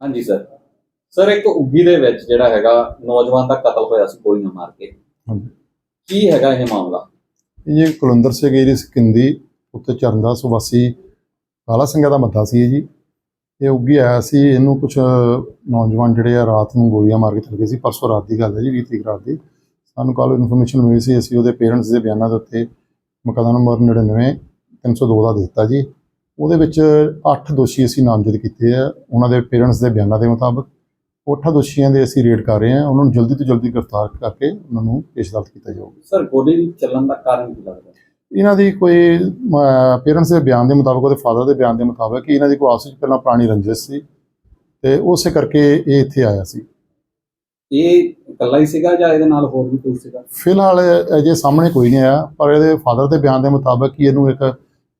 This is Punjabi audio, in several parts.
ਹਾਂਜੀ ਸਰ। ਸਰ ਇੱਕ ਉੱਗੀ ਦੇ ਵਿੱਚ ਜਿਹੜਾ ਹੈਗਾ ਨੌਜਵਾਨ ਦਾ ਕਤਲ ਹੋਇਆ ਸੀ ਗੋਲੀਆਂ ਮਾਰ ਕੇ। ਹਾਂਜੀ। ਕੀ ਹੈਗਾ ਇਹ ਮਾਮਲਾ? ਇਹ ਕੁਲੰਦਰ ਸਿੰਘ ਏਰੀ ਸਿਕੰਦੀ ਉੱਤੇ ਚਰਨਦਾਸ ਵਾਸੀ ਕਾਲਾ ਸਿੰਘਾ ਦਾ ਮੱਦਾ ਸੀ ਜੀ। ਇਹ ਉੱਗੀ ਆਇਆ ਸੀ ਇਹਨੂੰ ਕੁਝ ਨੌਜਵਾਨ ਜਿਹੜੇ ਆ ਰਾਤ ਨੂੰ ਗੋਲੀਆਂ ਮਾਰ ਕੇ ਚਲੇ ਗਏ ਸੀ। ਪਰਸੋਂ ਰਾਤ ਦੀ ਗੱਲ ਹੈ ਜੀ 20 ਤਰੀਕ ਰਾਤ ਦੀ। ਸਾਨੂੰ ਕੱਲ ਇਨਫੋਰਮੇਸ਼ਨ ਮਿਲੀ ਸੀ ਅਸੀਂ ਉਹਦੇ ਪੇਰੈਂਟਸ ਦੇ ਬਿਆਨਾਂ ਦੇ ਉੱਤੇ ਮੁਕੱਦਮਾ ਨੰਬਰ 99 302 ਦਾ ਦੇ ਦਿੱਤਾ ਜੀ। ਉਹਦੇ ਵਿੱਚ 8 ਦੋਸ਼ੀ ਅਸੀਂ ਨਾਮਜ਼ਦ ਕੀਤੇ ਆ। ਉਹਨਾਂ ਦੇ ਪੇਰੈਂਟਸ ਦੇ ਬਿਆਨਾਂ ਦੇ ਮੁਤਾਬਕ ਉਹ ਅੱਠਾਂ ਦੋਸ਼ੀਆਂ ਦੇ ਅਸੀਂ ਰੇਡ ਕਰ ਰਹੇ ਹਾਂ। ਉਹਨਾਂ ਨੂੰ ਜਲਦੀ ਤੋਂ ਜਲਦੀ ਗ੍ਰਿਫਤਾਰ ਕਰਕੇ ਉਹਨਾਂ ਨੂੰ ਪੇਸ਼ ਅਦਾਲਤ ਕੀਤਾ ਜਾਊਗਾ। ਸਰ ਗੋਲੀ ਚੱਲਣ ਦਾ ਕਾਰਨ ਕੀ ਲੱਗਦਾ? ਇਹਨਾਂ ਦੀ ਕੋਈ ਪੇਰੈਂਟਸ ਦੇ ਬਿਆਨ ਦੇ ਮੁਤਾਬਕ ਉਹਦੇ ਫਾਦਰ ਦੇ ਬਿਆਨ ਦੇ ਮੁਤਾਬਕ ਕਿ ਇਹਨਾਂ ਦੀ ਕੋਈ ਆਪਸ ਵਿੱਚ ਪਹਿਲਾਂ ਪੁਰਾਣੀ ਰੰਜਿਸ਼ ਸੀ ਤੇ ਉਸੇ ਕਰਕੇ ਇਹ ਇੱਥੇ ਆਇਆ ਸੀ। ਇਹ ਇਕੱਲਾ ਹੀ ਸੀਗਾ ਜਾਂ ਇਹਦੇ ਨਾਲ ਹੋਰ ਵੀ ਕੋਈ ਸੀਗਾ? ਫਿਲਹਾਲ ਅਜੇ ਸਾਹਮਣੇ ਕੋਈ ਨਹੀਂ ਆਇਆ ਪਰ ਇਹਦੇ ਫਾਦਰ ਦੇ ਬਿਆਨ ਦੇ ਮੁਤਾਬਕ ਕਿ ਇਹਨੂੰ ਇੱਕ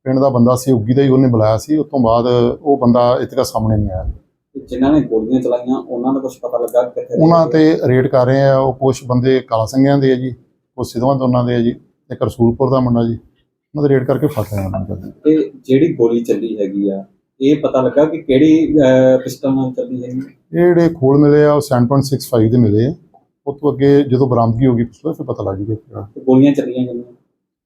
ਪਿੰਡ ਦਾ ਬੰਦਾ ਸੀ ਉੱਗੀ ਦਾ ਹੀ ਉਹਨੇ ਬੁਲਾਇਆ ਸੀ ਉਸ ਤੋਂ ਬਾਅਦ ਉਹ ਬੰਦਾ ਇੱਥੇ ਤੱਕ ਸਾਹਮਣੇ ਨਹੀਂ ਆਇਆ। ਜਿਨ੍ਹਾਂ ਨੇ ਗੋਲੀਆਂ ਚਲਾਈਆਂ ਉਹਨਾਂ ਦਾ ਕੁਝ ਪਤਾ ਲੱਗਾ ਕਿੱਥੇ ਦੇ ਉਹਨਾਂ? ਤੇ ਰੇਡ ਕਰ ਰਹੇ ਆ ਉਹ ਕੁਛ ਬੰਦੇ ਕਾਲਾ ਸਿੰਘਿਆਂ ਦੇ ਆ ਜੀ ਉਹ ਸਿੱਧਵਾਂ ਦੋਨਾਂ ਦੇ ਆ ਜੀ ਇੱਕ ਰਸੂਲਪੁਰ ਦਾ ਮੁੰਡਾ ਜੀ ਉਹਨਾਂ ਦੇ ਰੇਡ ਕਰਕੇ ਫੜ ਲਿਆ ਉਹਨਾਂ ਜਲਦੀ ਤੇ ਜਿਹੜੀ ਗੋਲੀ ਚੱਲੀ ਹੈਗੀ ਆ ਇਹ ਪਤਾ ਲੱਗਾ ਕਿ ਕਿਹੜੀ ਪਿਸਟਲ ਨਾਲ ਚੱਲੀ ਹੈਗੀ? ਇਹ ਜਿਹੜੇ ਖੋਲ ਮਿਲੇ ਆ ਉਹ 7.65 ਦੇ ਮਿਲੇ ਆ। ਉਹ ਤੋਂ ਅੱਗੇ ਜਦੋਂ ਬਰਾਮਦਗੀ ਹੋਗੀ ਪਿਛਲੇ ਫਿਰ ਪਤਾ ਲੱਗ ਜੂਗਾ ਗੋਲੀਆਂ ਚੱਲੀਆਂ ਕਿੰਨੀਆਂ?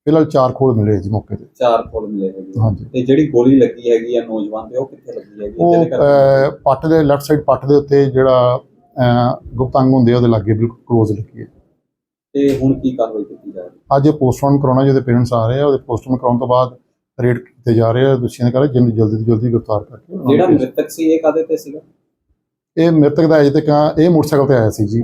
ਫਿਲਹਾਲ ਚਾਰ ਖੋਲ ਮਿਲੇ ਜੀ ਮੌਕੇ ਤੇ। ਚਾਰ ਫੁੱਲ ਮਿਲੇ ਹੈਗੇ। ਹਾਂਜੀ। ਤੇ ਜਿਹੜੀ ਗੋਲੀ ਲੱਗੀ ਹੈਗੀ ਆ ਨੌਜਵਾਨ ਤੇ ਉਹ ਕਿੱਥੇ ਲੱਗੀ ਹੈਗੀ? ਉਹ ਜਿਹਦੇ ਕਰਕੇ ਅਹ, ਪੱਟ ਦੇ ਲੈਫਟ ਸਾਈਡ ਪੱਟ ਦੇ ਉੱਤੇ ਜਿਹੜਾ ਅਹ, ਹੁੰਦੇ ਆ ਉਹਦੇ ਲਾਗੇ ਬਿਲਕੁਲ ਕਲੋਜ਼ ਲੱਗੀ ਹੈ। ਤੇ ਹੁਣ ਕੀ ਕਾਰਵਾਈ ਕੀਤੀ ਜਾ ਰਹੀ ਅੱਜ ਇਹ ਪੋਸਟਮਾਰਟਮ ਕਰਾਉਣਾ ਜਿਹਦੇ ਪੇਰੈਂਟਸ ਆ ਰਹੇ ਆ ਉਹਦੇ ਪੋਸਟਮਾਰਟਮ ਕਰਾਉਣ ਤੋਂ ਬਾਅਦ ਰੇਡ ਕੀਤੇ ਜਾ ਰਹੇ ਆ ਦੋਸ਼ੀਆਂ ਦੇ ਘਰ ਜਲਦੀ ਜਲਦੀ ਤੋਂ ਜਲਦੀ ਗ੍ਰਿਫਤਾਰ ਕਰਕੇ ਉਹਨਾਂ ਨੂੰ ਜਿਹੜਾ ਭੇਜ- ਮ੍ਰਿਤਕ ਸੀ ਇਹ ਕਾਦੇ ਤੇ ਸੀਗਾ? ਇਹ ਮ੍ਰਿਤਕ ਦਾ ਅਜੇ ਤੱਕ ਇਹ ਮੋਟਰਸਾਈਕਲ ਤੇ ਆਇਆ ਸੀ ਜੀ।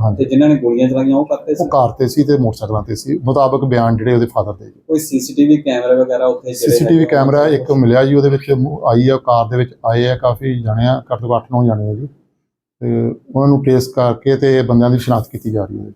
ਹਾਂਜੀ। ਤੇ ਜਿਨ੍ਹਾਂ ਨੇ ਗੋਲੀਆਂ ਚਲਾਈਆਂ ਉਹ ਕਰਤੇ ਸੀ? ਉਹ ਕਾਰ ਤੇ ਸੀ ਤੇ ਮੋਟਰਸਾਈਕਲਾਂ ਤੇ ਸੀ। ਮੁਤਾਬਕ ਬਿਆਨ ਜਿਹੜੇ ਉਹਦੇ ਫਾਦਰ ਦੇ ਕੋਈ ਸੀਸੀਟੀਵੀ ਕੈਮਰਾ ਵਗੈਰਾ ਉੱਥੇ ਜਿਹੜੇ ਸੀਸੀਟੀਵੀ ਹੈਗੇ ਆ, ਕੈਮਰਾ ਇੱਕ ਮਿਲਿਆ ਜੀ ਉਹਦੇ ਵਿੱਚ ਮੁ- ਆਈ ਆ ਕਾਰ ਦੇ ਵਿੱਚ ਆਏ ਆ ਕਾਫੀ ਜਾਣੇ ਆ ਘੱਟ ਤੋਂ ਘੱਟ 9 ਜਾਣੇ ਆ ਜੀ। ਤੇ ਉਹਨਾਂ ਨੂੰ ਟ੍ਰੇਸ ਕਰਕੇ ਤੇ ਬੰਦਿਆਂ ਦੀ ਸ਼ਨਾਖਤ ਕੀਤੀ ਜਾ ਰਹੀ ਹੈ।